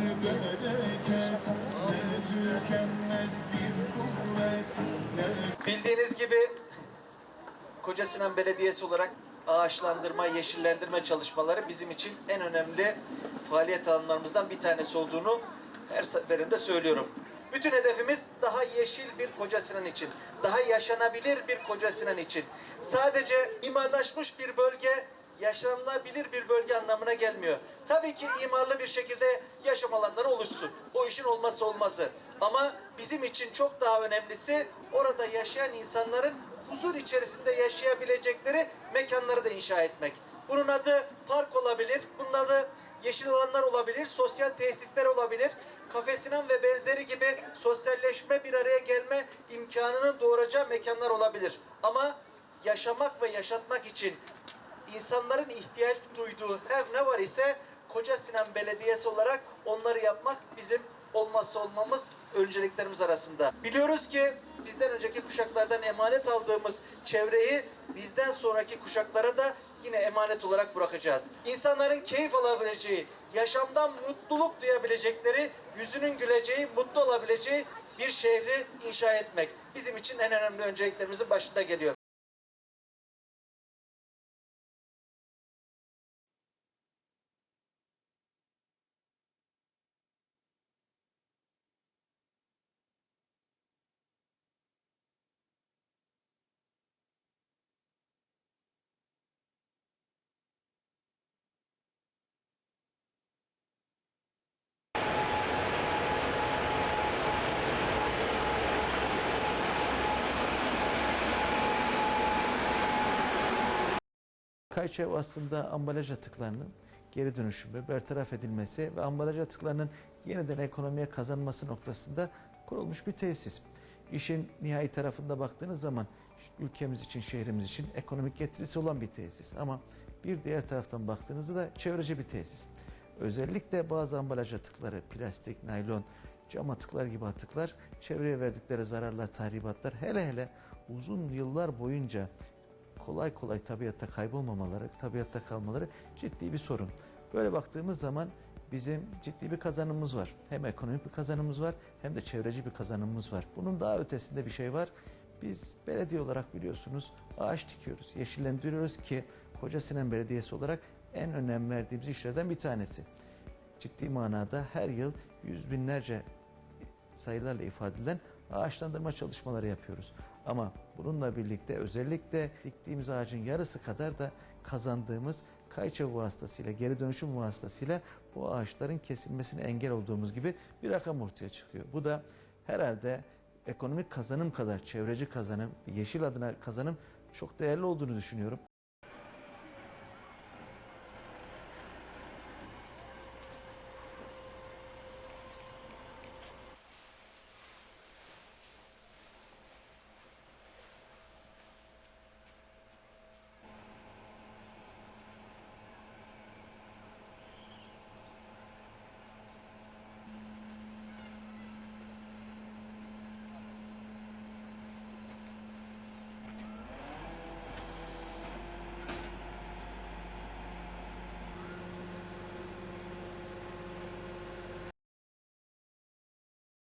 bir bereket Ne tükenmez bir kuvvet ne... Bildiğiniz gibi Koca Sinan Belediyesi olarak ağaçlandırma, yeşillendirme çalışmaları bizim için en önemli faaliyet alanlarımızdan bir tanesi olduğunu her seferinde söylüyorum. Bütün hedefimiz daha yeşil bir Koca Sinan için, daha yaşanabilir bir Koca Sinan için. Sadece imarlaşmış bir bölge yaşanılabilir bir bölge anlamına gelmiyor. Tabii ki imarlı bir şekilde yaşam alanları oluşsun. O işin olması olmazı. Ama bizim için çok daha önemlisi orada yaşayan insanların huzur içerisinde yaşayabilecekleri mekanları da inşa etmek. Bunun adı park olabilir, bunun adı yeşil alanlar olabilir, sosyal tesisler olabilir. Kafe Sinan ve benzeri gibi sosyalleşme bir araya gelme imkanını doğuracağı mekanlar olabilir. Ama yaşamak ve yaşatmak için insanların ihtiyaç duyduğu her ne var ise Koca Sinan Belediyesi olarak onları yapmak bizim olmazsa olmamız önceliklerimiz arasında. Biliyoruz ki bizden önceki kuşaklardan emanet aldığımız çevreyi bizden sonraki kuşaklara da yine emanet olarak bırakacağız. İnsanların keyif alabileceği, yaşamdan mutluluk duyabilecekleri, yüzünün güleceği, mutlu olabileceği bir şehri inşa etmek bizim için en önemli önceliklerimizin başında geliyor. Kayçev aslında ambalaj atıklarının geri dönüşümü, bertaraf edilmesi ve ambalaj atıklarının yeniden ekonomiye kazanması noktasında kurulmuş bir tesis. İşin nihai tarafında baktığınız zaman ülkemiz için, şehrimiz için ekonomik getirisi olan bir tesis. Ama bir diğer taraftan baktığınızda da çevreci bir tesis. Özellikle bazı ambalaj atıkları, plastik, naylon, cam atıklar gibi atıklar çevreye verdikleri zararlar, tahribatlar hele hele uzun yıllar boyunca kolay kolay tabiatta kaybolmamaları, tabiatta kalmaları ciddi bir sorun. Böyle baktığımız zaman bizim ciddi bir kazanımımız var. Hem ekonomik bir kazanımımız var hem de çevreci bir kazanımımız var. Bunun daha ötesinde bir şey var. Biz belediye olarak biliyorsunuz ağaç dikiyoruz, yeşillendiriyoruz ki Koca Sinan Belediyesi olarak en önem verdiğimiz işlerden bir tanesi. Ciddi manada her yıl yüz binlerce sayılarla ifade edilen ağaçlandırma çalışmaları yapıyoruz. Ama bununla birlikte özellikle diktiğimiz ağacın yarısı kadar da kazandığımız kayça vasıtasıyla, geri dönüşüm vasıtasıyla bu ağaçların kesilmesine engel olduğumuz gibi bir rakam ortaya çıkıyor. Bu da herhalde ekonomik kazanım kadar çevreci kazanım, yeşil adına kazanım çok değerli olduğunu düşünüyorum.